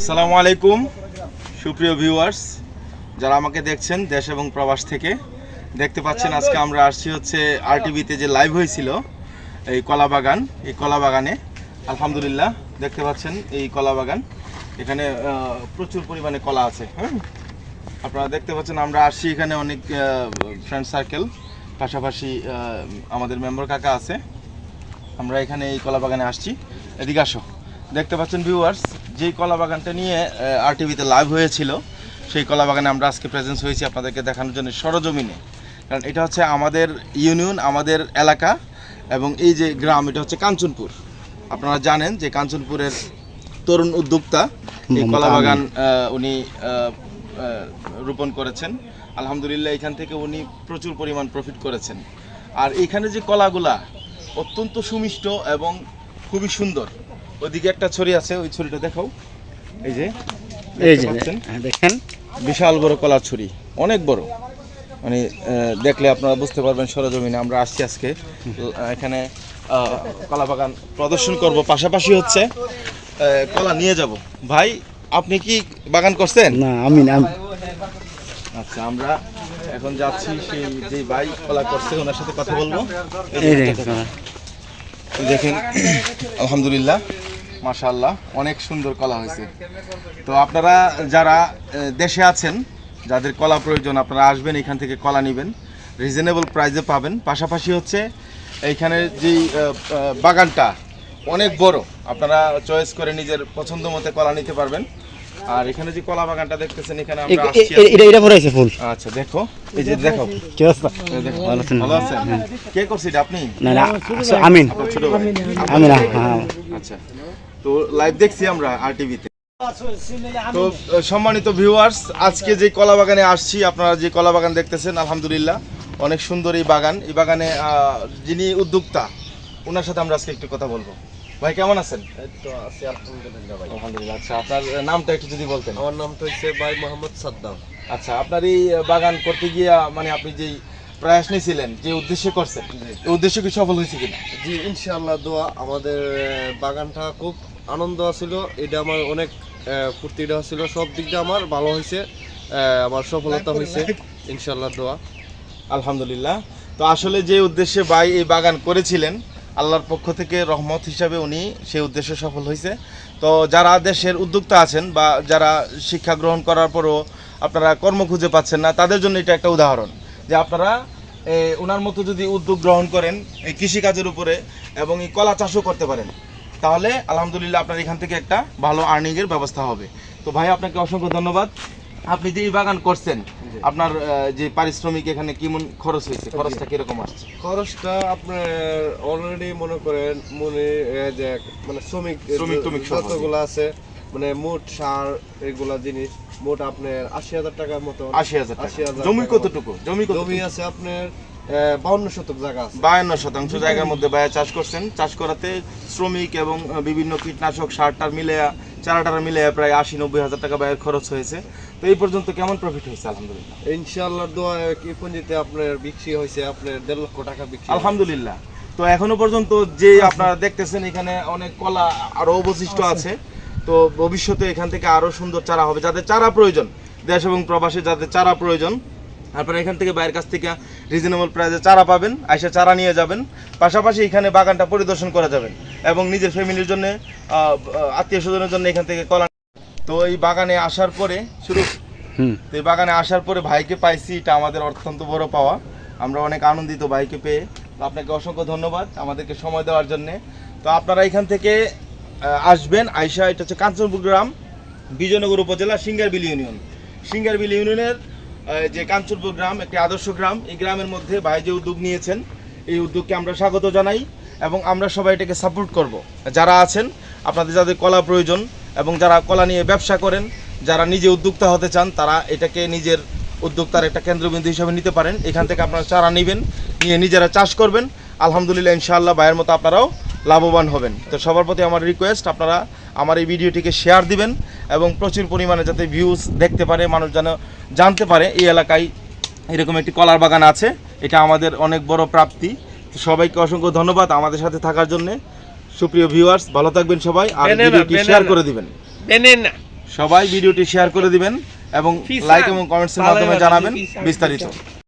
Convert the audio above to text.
আসসালামু আলাইকুম, সুপ্রিয় ভিউয়ার্স যারা আমাকে দেখছেন দেশ এবং প্রবাস থেকে, দেখতে পাচ্ছেন আজকে আমরা আসছি হচ্ছে আরটিভিতে যে লাইভ হয়েছিল, এই কলা বাগান এই কলা বাগানে আলহামদুলিল্লাহ, দেখতে পাচ্ছেন এই কলা বাগান এখানে প্রচুর পরিমাণে কলা আছে হ্যাঁ? আপনারা দেখতে পাচ্ছেন আমরা আসছি এখানে অনেক ফ্রেন্ড সার্কেল পাশাপাশি আমাদের মেম্বার কাকা আছে, আমরা এখানে এই কলা বাগানে আসছি, এদিকে আসো, দেখতে পাচ্ছেন ভিউয়ার্স যেই কলা বাগানটা নিয়ে আর টিভিতে লাইভ হয়েছিল সেই কলা বাগানে আমরা আজকে প্রেজেন্স হয়েছি আপনাদেরকে দেখানোর জন্য সরজমিনে। কারণ এটা হচ্ছে আমাদের ইউনিয়ন আমাদের এলাকা এবং এই যে গ্রাম এটা হচ্ছে কাঞ্চনপুর। আপনারা জানেন যে কাঞ্চনপুরের তরুণ উদ্যোক্তা এই কলা বাগান উনি রোপণ করেছেন। আলহামদুলিল্লাহ এখান থেকে উনি প্রচুর পরিমাণ প্রফিট করেছেন। আর এখানে যে কলাগুলা অত্যন্ত সুমিষ্ট এবং খুবই সুন্দর। ওইদিকে একটা ছড়ি আছে ওই ছড়িটা দেখাও। এই যে এই যে হ্যাঁ, দেখেন। বিশাল বড় কলার ছড়ি অনেক বড়। মানে দেখলে আপনারা বুঝতে পারবেন সরজমিনে। আমরা আসছি আজকে এখানে কলা বাগান প্রদর্শন করব। পাশাপাশি হচ্ছে কলা নিয়ে যাব। ভাই আপনি কি বাগান করছেন? না আমি না আচ্ছা আমরা এখন যাচ্ছি সেই যে ভাই কলা করছে ওনার সাথে কথা বলব। দেখেন আলহামদুলিল্লাহ। মাশাআল্লাহ অনেক সুন্দর কলা হয়েছে। তো আপনারা যারা দেশে আছেন যাদের কলা প্রয়োজন আপনারা আসবেন এখান থেকে কলা নেবেন রিজনেবল প্রাইসে পাবেন। পাশাপাশি হচ্ছে এইখানে আহ, বাগানটা অনেক বড়। আপনারা চয়েস করে নিজের পছন্দ মতো কলা নিতে পারবেন। আর এখানে যে কলা বাগানটা দেখতেছেন এখানে আমরা আসছি এটা এটা ভরাইছে ফুল। আচ্ছা দেখো। এই যে দেখো। কি অবস্থা? ভালো আছেন? ভালো আছেন? কে করছে এটা আপনি? না না আচ্ছা, আমিন। না হ্যাঁ আচ্ছা। তো লাইভ দেখছি আমরা আর টিভিতে তো। সম্মানিত ভিউয়ার্স আজকে যে কলা বাগানে আসছি আপনারা যে কলা বাগান দেখতেছেন আলহামদুলিল্লাহ অনেক সুন্দর এই বাগান। এই বাগানে আহ, যিনি উদ্যোক্তা ওনার সাথে আমরা আজকে একটু কথা বলব। ভাই কেমন আছেন? তো আছি আলহামদুলিল্লাহ ভাই। আলহামদুলিল্লাহ আচ্ছা আপনার নামটা একটু যদি বলতেন। আমার নাম তো হচ্ছে ভাই মোহাম্মদ সাদ্দাম। আচ্ছা আপনার এই বাগান করতে গিয়ে মানে আপনি যেই প্রয়াস নিয়েছিলেন যে উদ্দেশ্যে করছেন উদ্দেশ্য কি সফল হয়েছে কিনা? জি ইনশাআল্লাহ দোয়া আমাদের বাগানটা খুব আনন্দ ছিল এটা আমার অনেক ফুর্তিটা ছিল সব দিক দিয়ে আমার ভালো হয়েছে আমার সফলতা হয়েছে ইনশাআল্লাহ দোয়া। আলহামদুলিল্লাহ। তো আসলে যে উদ্দেশ্যে ভাই এই বাগান করেছিলেন আল্লাহর পক্ষ থেকে রহমত হিসাবে উনি সেই উদ্দেশ্যে সফল হয়েছে। তো যারা দেশের উদ্যোক্তা আছেন বা যারা শিক্ষা গ্রহণ করার পরও আপনারা কর্ম খুঁজে পাচ্ছেন না, তাদের জন্য এটা একটা উদাহরণ যে আপনারা ওনার মতো যদি উদ্যোগ গ্রহণ করেন, এই কৃষিকাজের উপরে এবং এই কলা চাষও করতে পারেন, তাহলে আলহামদুলিল্লাহ আপনার এখান থেকে একটা ভালো আর্নিংয়ের ব্যবস্থা হবে। তো ভাই, আপনাকে অসংখ্য ধন্যবাদ। আপনি যে এই বাগান করছেন আপনার যে পারিশ্রমিক এখানে কেমন খরচ হয়েছে? খরচটা কীরকম আসছে? খরচটা আপনার অলরেডি মনে করেন মনে যে মানে শ্রমিক শ্রমিক শ্রমিক। যতগুলো আছে মানে মোট সার এগুলা জিনিস মোট আপনার আশি হাজার টাকার মতো। আশি হাজার আশি হাজার জমি কতটুকু? জমি কত জমি আছে আপনার বাউন্ন শতক জায়গা আছে। বায়ান্ন শতাংশ জায়গার মধ্যে বায়া চাষ করছেন। চাষ করাতে শ্রমিক এবং বিভিন্ন কীটনাশক সার টার মিলে চারাটার মিলে প্রায় আশি নব্বই হাজার টাকা ব্যয়ের খরচ হয়েছে। তো এই পর্যন্ত কেমন প্রফিট হয়েছে? আলহামদুলিল্লাহ। ইনশাআল্লাহ দোয়া কি পুঁজিতে আপনার বিক্রি হয়েছে আপনার দেড় লক্ষ টাকা বিক্রি আলহামদুলিল্লাহ। তো এখনও পর্যন্ত যে আপনারা দেখতেছেন এখানে অনেক কলা আরও অবশিষ্ট আছে। তো ভবিষ্যতে এখান থেকে আরও সুন্দর চারা হবে। যাদের চারা প্রয়োজন দেশ এবং প্রবাসে যাদের চারা প্রয়োজন আপনারা এখান থেকে বাইরের কাছ থেকে রিজনেবল প্রাইসে চারা পাবেন আইসা চারা নিয়ে যাবেন। পাশাপাশি এখানে বাগানটা পরিদর্শন করা যাবেন এবং নিজের ফ্যামিলির জন্য আত্মীয় স্বজনের জন্য এখান থেকে কলা তো এই বাগানে আসার পরে শুরু। তো এই বাগানে আসার পরে ভাইকে পাইছি এটা আমাদের অত্যন্ত বড় পাওয়া। আমরা অনেক আনন্দিত ভাইকে পেয়ে। আপনাকে অসংখ্য ধন্যবাদ আমাদেরকে সময় দেওয়ার জন্যে। তো আপনারা এখান থেকে আসবেন আইসা এটা হচ্ছে কাঞ্চনপুর গ্রাম বিজয়নগর উপজেলা সিঙ্গারবিল ইউনিয়ন। সিঙ্গারবিল ইউনিয়নের যে কাঞ্চনপুর গ্রাম, একটি আদর্শ গ্রাম, এই গ্রামের মধ্যে ভাই যে উদ্যোগ নিয়েছেন, এই উদ্যোগকে আমরা স্বাগত জানাই এবং আমরা সবাই এটাকে সাপোর্ট করব। যারা আছেন, আপনাদের যাদের কলা প্রয়োজন এবং যারা কলা নিয়ে ব্যবসা করেন, যারা নিজে উদ্যোক্তা হতে চান, তারা এটাকে নিজের উদ্যোক্তার একটা কেন্দ্রবিন্দু হিসাবে নিতে পারেন। এখান থেকে আপনারা চারা নেবেন, নিয়ে নিজেরা চাষ করবেন। আলহামদুলিল্লাহ, ইনশাআল্লাহ, ভাইয়ের মতো আপনারাও লাভবান হবেন। তো সবার প্রতি আমার রিকোয়েস্ট আপনারা আমার এই ভিডিওটিকে শেয়ার দিবেন এবং প্রচুর পরিমাণে যাতে ভিউজ দেখতে পারে মানুষ যেন জানতে পারে এই এলাকায় এরকম একটি কলার বাগান আছে। এটা আমাদের অনেক বড় প্রাপ্তি। সবাইকে অসংখ্য ধন্যবাদ আমাদের সাথে থাকার জন্য। সুপ্রিয় ভিউয়ার্স ভালো থাকবেন সবাই আর ভিডিওটি শেয়ার করে দিবেন। সবাই ভিডিওটি শেয়ার করে দিবেন এবং লাইক এবং কমেন্টসের মাধ্যমে জানাবেন বিস্তারিত।